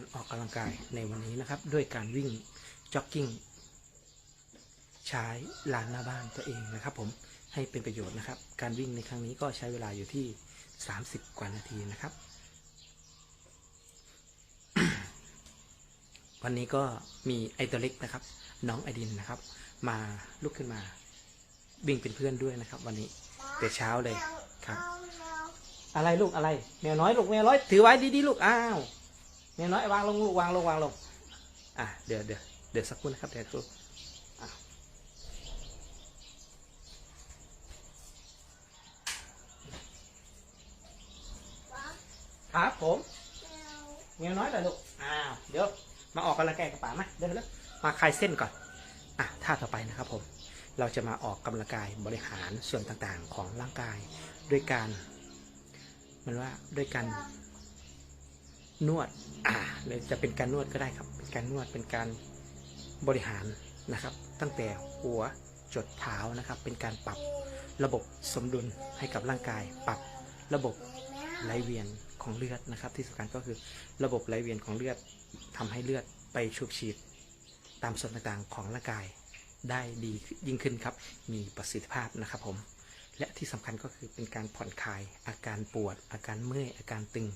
การออกกำลังกายในวันนี้นะครับ ด้วยการวิ่งจ็อกกิ้งใช้ลานหน้าบ้านตัวเองนะครับ ผมให้เป็นประโยชน์นะครับ การวิ่งในครั้งนี้ก็ใช้เวลาอยู่ที่ 30 กว่านาทีนะครับ วันนี้ก็มีไอตัวเล็กนะครับ น้องไอดินนะครับ มาลุกขึ้นมาวิ่งเป็นเพื่อนด้วยนะครับ วันนี้แต่เช้าเลยครับ อะไรลูกอะไรแมวน้อยลูกแมวน้อยถือไว้ดีๆลูกอ้าว แมวน้อยวางลงลูกวางลงวางลงอะเดี๋ยวเดี๋ยวเดี๋ยวสักครู่นะครับเดี๋ยวครู่ครับผมแมวน้อยเหรอลูกอ้าวเดี๋ยวมาออกกำลังกายกับป๋ามาเดี๋ยวเดี๋ยวมาคลายเส้นก่อนอะท่าต่อไปนะครับผมเราจะมาออกกำลังกายบริหารส่วนต่างๆของร่างกาย ด้วยการมันว่าด้วยการ นวด อ่าหรือจะเป็นการนวดก็ได้ครับ เป็นการนวดเป็นการบริหารนะครับ ตั้งแต่หัวจดเท้านะครับ เป็นการปรับระบบสมดุลให้กับร่างกาย ปรับระบบไหลเวียนของเลือดนะครับ ที่สำคัญก็คือระบบไหลเวียนของเลือดทำให้เลือดไปชุบฉีด ตามส่วนต่างๆของร่างกายได้ดียิ่งขึ้นครับ มีประสิทธิภาพนะครับผมและที่สำคัญก็คือเป็นการผ่อนคลายอาการปวด อาการเมื่อยอาการตึง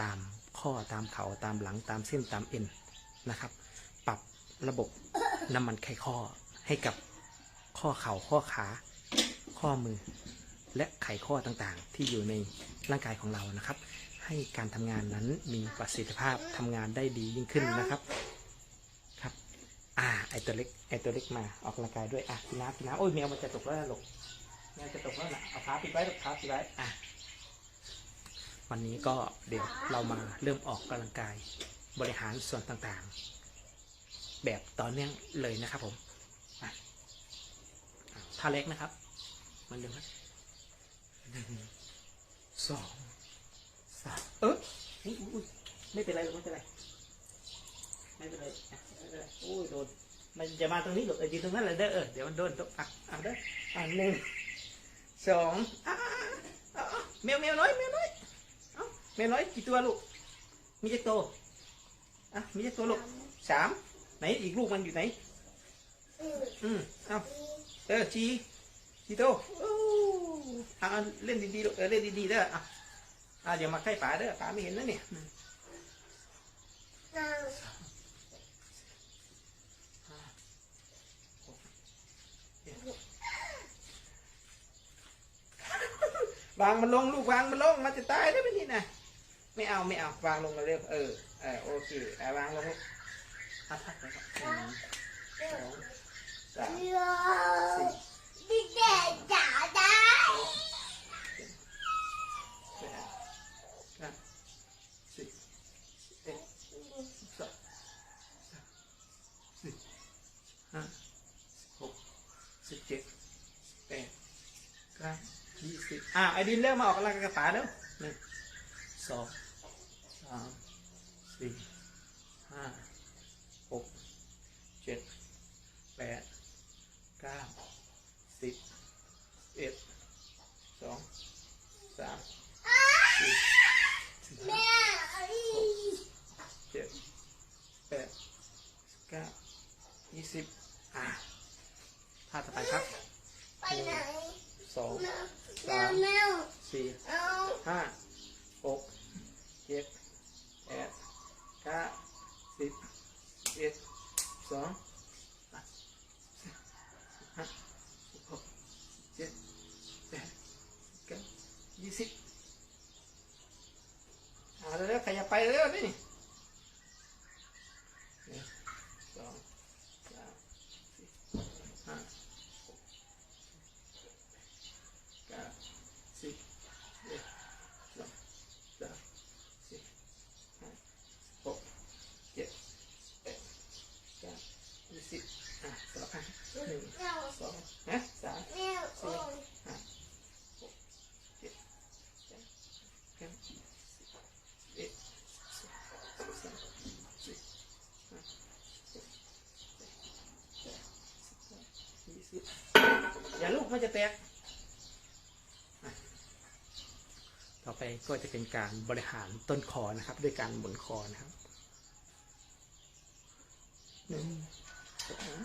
ตามข้อตามเขาตามหลังตามเส้นตามเอ็นนะครับ ปรับระบบน้ำมันไขข้อให้กับข้อเข่าข้อขา ข้อมือ และไขข้อต่างๆ ที่อยู่ในร่างกายของเรานะครับ ให้การทำงานนั้นมีประสิทธิภาพทำงานได้ดียิ่งขึ้นนะครับครับอ่าไอตัวเล็กไอตัวเล็กมาออกกำลังกายด้วยอะกินน้ำกินน้ำโอ้ยแมวมันจะตกแล้วนะลูกแมวจะตกแล้วนะเอาขาปิดไว้ลูกขาปิดไว้อะ วันนี้ก็เดี๋ยวเรามาเริ่มออกกำลังกายบริหารส่วนต่างๆ แบบต่อเนื่องเลยนะครับผมท่าเล็กนะครับหมันเดิมครับหนึ่งสองสามเอออุ๊ยอุ๊ยไม่เป็นไรหรอกไม่เป็นไรไม่เป็นไรโอ้ยโดนมันจะมาตรงนี้หรอกเออยืนตรงนั้นเลยเด้อเออเดี๋ยวมันโดนตกอะอะเด้ออะหนึ่งสองอะอะอะอะแมวแมวน้อยแมวน้อย แมวน้อยกี่ตัวลูก มีกี่ตัวอะมีกี่ตัวลูกสามไหนอีกลูกมันอยู่ไหน อืมเอ้าเออจีจีโตโอ้อะอะเล่นดีๆลูกเออเล่นดีๆเด้ออะอะเดี๋ยวมาใกล้ป๋าเด้อป๋าไม่เห็นนะเนี่ยอืมวางมันลงลูกวางมันลงมันจะตายได้ไหมนี่นะ ไม่เอาไม่เอาวางลงเร็วเออเออโอเคอะวางลงลูกพักไปก่อนหนึ่งสองสามสี่แปดเก้าสิบเอ็ดสิบสองสิบห้าหกสิบเจ็ดแปดเก้ายี่สิบอ่าไอดินเริ่มมาออกกำลังกายกับป๋าแล้ว หนึ่งสองสามสี่ห้าหกเจ็ดแปดเก้าสิบเอ็ดสองสามสี่สิบห้าเจ็ดแปดเก้ายี่สิบอะท่าต่อไปครับสองสามสี่ห้าหกเจ็ดแปดเก้าสิบเอ็ดสองสามสี่ ห้าหกเจ็ดแปดเก้ายี่สิบอ่าเร็วๆขยับไปเร็วนี่หนึ่งสองสามสี่ห้าหกเก้าสิบเอ็ดสองสามสี่ห้าหกเจ็ดแปดเก้ายี่ สิบอะสลับกันหนึ่งสองนะสามสี่ห้าหกเจ็ดแปดเก้าสิบเอ็ดสองสามสี่ห้าหกเจ็ดแปดยี่สิบอย่าลูกมันจะแตกต่อไปก็จะเป็นการบริหารต้นคอนะครับ ด้วยการหมุนคอนะครับหนึ่งสอง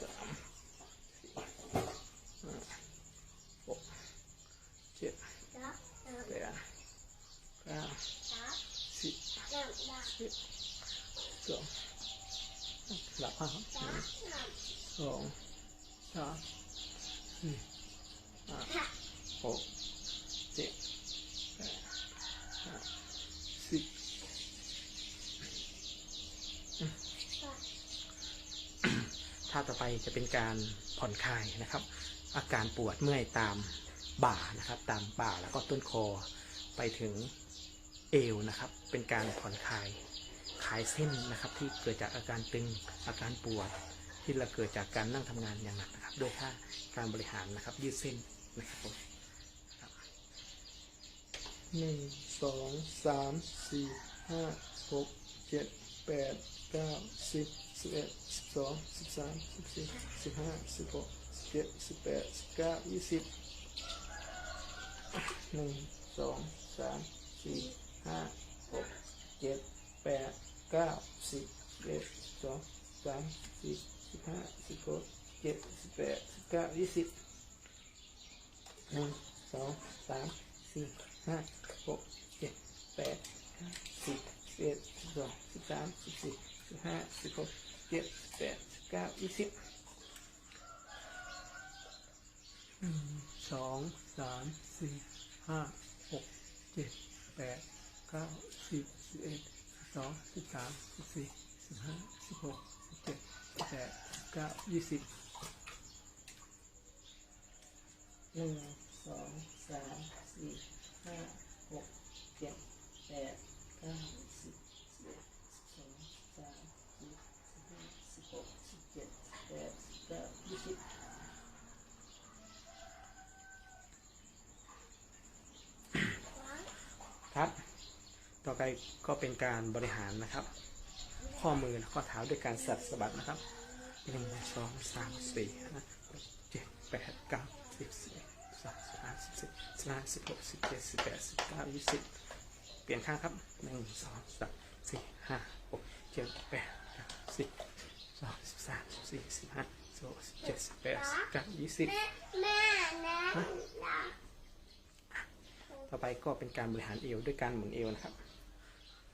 สามสี่ห้าหกเจ็ดแปดเก้าสิบ สองหลับห้าสองสามสี่ห้าหกเจ็ดแปดเก้าสิบท่าต่อไปจะเป็นการผ่อนคลายนะครับ อาการปวดเมื่อยตามบ่านะครับ ตามบ่าแล้วก็ต้นคอไปถึงเอวนะครับ เป็นการผ่อนคลาย คลายเส้นนะครับ ที่เกิดจากอาการตึงอาการปวด ที่เราเกิดจากการนั่งทำงานอย่างหนักนะครับด้วยท่าการบริหารนะครับ ยืดเส้นนะครับผมหนึ่งสองสามสี่ห้าหกเจ็ดแปดเก้าสิบสิบเอ็ดสิบสองสิบสามสิบสี่สิบห้าสิบหกสิบเจ็ดสิบแปดสิบเก้ายี่สิบหนึ่งสองสามสี่ห้าหกเจ็ดแปด เก้าสิบเอ็ดสองสามสี่สิบห้าสิบหกเจ็ดสิบแปดสิบเก้ายี่สิบหนึ่งสองสามสี่ห้าหกเจ็ดแปดเก้าสิบเอ็ดสิบสองสิบสามสิบสี่สิบห้าสิบหกเจ็ดสิบแปดสิบเก้ายี่สิบหนึ่งสองสามสี่ห้าหกเจ็ดแปดเก้าสิบสิบเอ็ด สองสิบสามสิบสี่สิบห้าสิบหกสิบเจ็ดสิบแปดสิบเก้ายี่สิบหนึ่งสองสามสี่ห้าหกเจ็ดแปดเก้าสิบสิบเอ็ดสิบสองสิบสามสิบสิบห้าสิบหกสิบเจ็ดสิบแปดสิบเก้ายี่สิบ ครับ ต่อ ไปก็เป็นการบริหารนะครับ ข้อมือและข้อเท้าด้วยการสัดสะบัดนะครับหนึ่งสองสามสี่ห้าหกเจ็ดแปดเก้าสิบสิบเอ็ดสิบสองสิบสามสิบสี่สิบห้าสิบหกสิบเจ็ดสิบแปดสิบเก้ายี่สิบเปลี่ยนข้างครับหนึ่งสองสามสี่ห้าหกเจ็ดแปดเก้าสิบสองสิบสามสิบสี่สิบห้าสิบหกสิบเจ็ดสิบแปดสิบเก้ายี่สิบแม่นะต่อไปก็เป็นการบริหารเอวด้วยการหมุนเอวนะครับหนึ่งส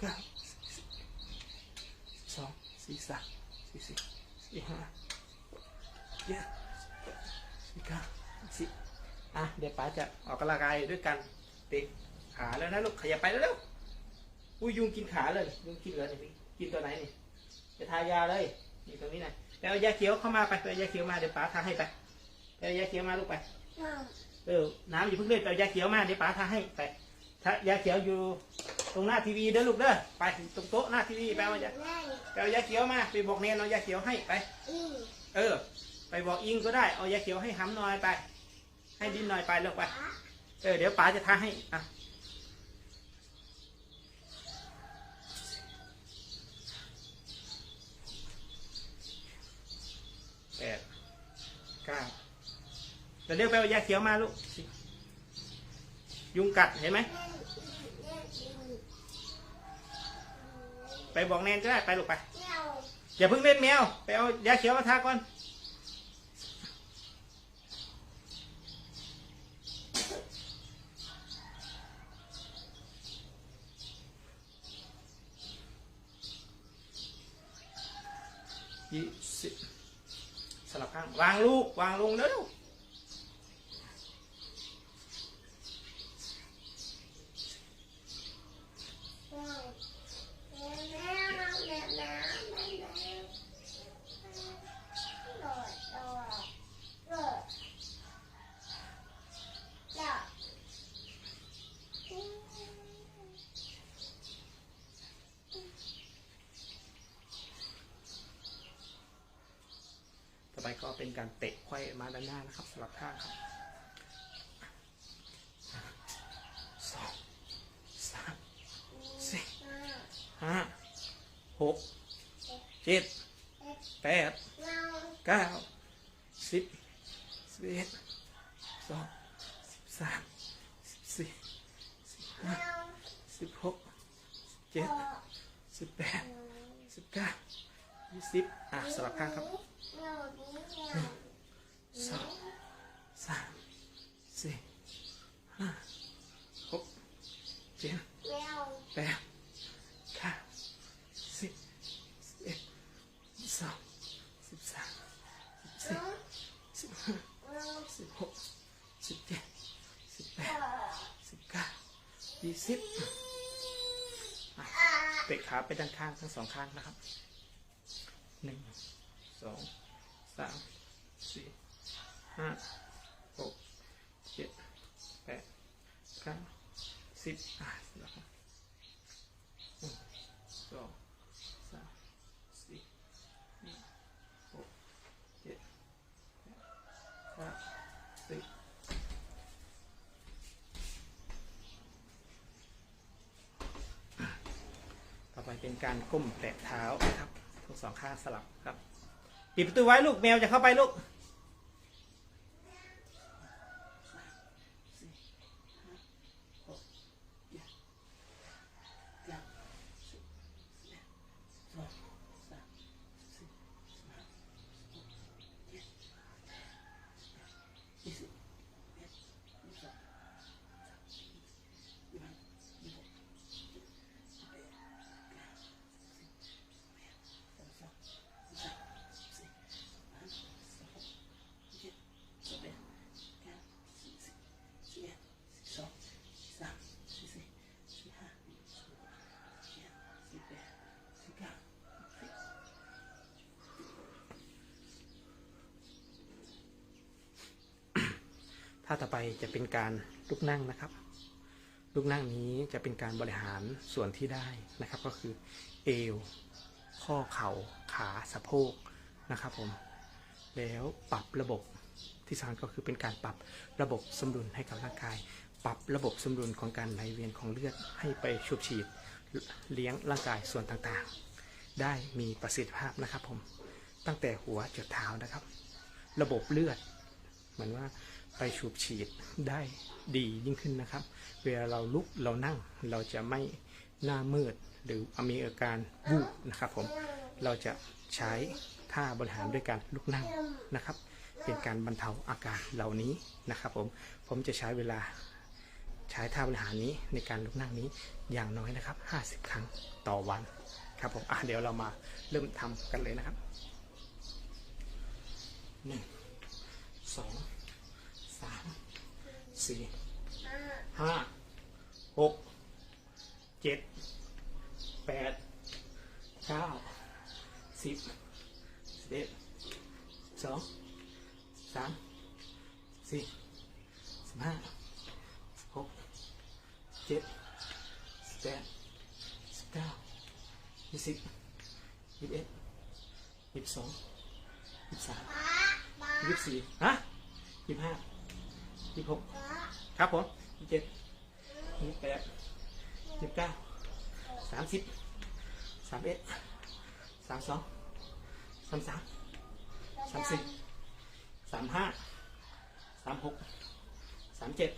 เก้าสองสี่สามสี่สี่สี่ห้าเจ็ดสี่เก้าสิบอะเดี๋ยวป๋าจะออกกำลังกายด้วยกันติขาแล้วนะลูกขยับไปแล้วอุ้ยยุงกินขาเลยยุงกินเลยนี่กินตัวไหนนี่จะทายาเลยนี่ตรงนี้นะไปเอายาเขียวเข้ามาไปไปเอายาเขียวมาเดี๋ยวป๋าทาให้ไปไปเอายาเขียวมาลูกไปน้เออน้ำอยู่เพิ่งเล่นไปเอายาเขียวมาเดี๋ยวป๋าทาให้ไปถ้ายาเขียวอยู่ ตรงหน้าทีวีเด้อลูกเด้อไปตรงโต๊ะหน้าทีวีไปเอายาำแม่ไปเอายาเขียวมาไปบอกเนนเอายาเขียวให้ไป เออ ไปบอกอิงก็ได้เอายาเขียวให้ห้ำหน่อยไป ให้ดินหน่อยไปลูกไปเออเดี๋ยวป๋าจะทาให้อะแปดเก้าเดี๋ยวเรียกไปเอายาเขียวมาลูกยุงกัดเห็นไหม ไปบอกแนนก็ได้ไปลูกไปเจ้าอย่าเพิ่งเล่นแมว ไปเอายาเขียวมาทาก่อน ยี่สิบสลับข้าง วางลูก วางลงเร็ว แม่แม่แม่แม่แม่แม่แม่โดดโดดโดดจ้า ห ก็เป็นการเตะไขว้มาด้านหน้านะครับสลับท่าครับสองสามสี่ห้าหกเจ็ดแปดเก้าสิบสิบเอ็ดสองสิบสามสิบสี่สิบห้าสิบหกเจ็ดสิบแปดสิบเก้ายี่สิบอะสลับข้างครับ สองสาม สี่ห้าหกเจ็ดแปดเก้าสิบสิบเอ็ดสิบสองสิบสามสิบสี่สิบห้าสิบหกสิบเจ็ดสิบแปดสิบเก้ายี่สิบอะเตะขาไปด้านข้างทั้งสองข้างนะครับหนึ่งสองสามสี่ ห้าหกเจ็ดแปด เก้าสิบอะสร็จแล้วครับหนึ่งสองสามสี่ห้าหกเจ็ดแปดเก้าสิบต่อไปเป็นการก้มแตะเท้านะครับทั้งสองข้างสลับครับ ปิดประตูไว้ลูกแมวจะเข้าไปลูก ท่าต่อไปจะเป็นการลุกนั่งนะครับ ลุกนั่งนี้จะเป็นการบริหารส่วนที่ได้นะครับ ก็คือเอว ข้อเข่า ขาสะโพกนะครับผม แล้วปรับระบบที่สำคัญก็คือเป็นการปรับระบบสมดุลให้กับร่างกาย ปรับระบบสมดุลของการไหลเวียนของเลือดให้ไปชุบฉีดเลี้ยงร่างกายส่วนต่างๆ ได้มีประสิทธิภาพนะครับผมตั้งแต่หัวจดเท้านะครับ ระบบเลือด เหมือนว่า ไปฉูบฉีดได้ดียิ่งขึ้นนะครับ เวลาเราลุกเรานั่งเราจะไม่หน้ามืดหรือมีอาการวูบนะครับผมเราจะใช้ท่าบริหารด้วยการลุกนั่งนะครับ เป็นการบรรเทาอาการเหล่านี้นะครับผมผมจะใช้เวลาใช้ท่าบริหารนี้ในการลุกนั่งนี้อย่างน้อยนะครับ 50 ครั้งต่อวันครับผมอะเดี๋ยวเรามาเริ่มทำกันเลยนะครับหนึ่งสอง สามสี่ห้าหกเจ็ดแปดเก้าสิบสิบเอ็ดสิบสองสามสี่สิบห้าหกเจ็ดสิบแปดสิบเก้ายี่สิบยี่สิบเอ็ดยี่สิบสองยี่สิบสามยี่สิบสี่ฮะยี่สิบห้า ยี่สิบหกครับผมยี่สิบเจ็ดยี่สิบแปดยี่สิบเก้าสามสิบสามเอ็ดสามสองสามสามสามสี่สามห้าสามหกสามเจ็ด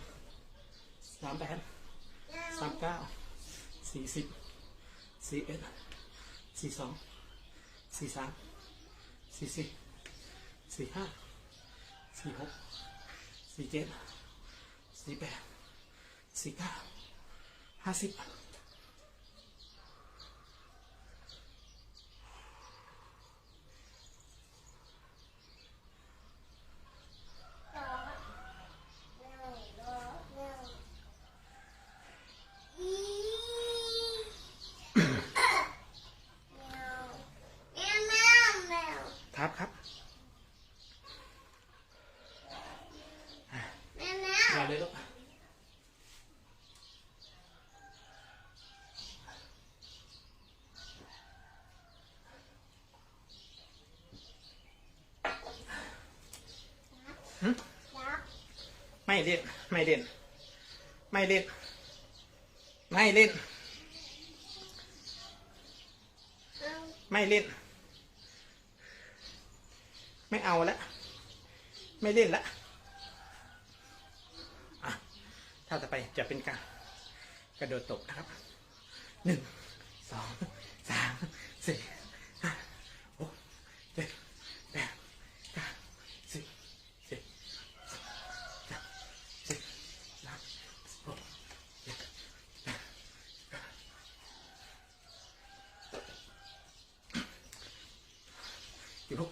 สามแปดสามเก้าสี่สิบสี่เอ็ดสี่สองสี่สามสี่สี่สี่ห้าสี่หก สี่เจ็ดสี่แปดสี่เก้าห้าสิบครับมาเลยลูก เล่น ไม่เล่น ไม่เล่น ไม่เล่น ไม่เล่น ไม่เอาละ ไม่เล่นละถ้าต่อไปจะเป็นการกระโดดตบนะครับหนึ่งสองสามสี่ห้าหกเจ็ดแปดเก้าสิบสิบเก้าสิบสามหกเจ็ดแปดเก้า อ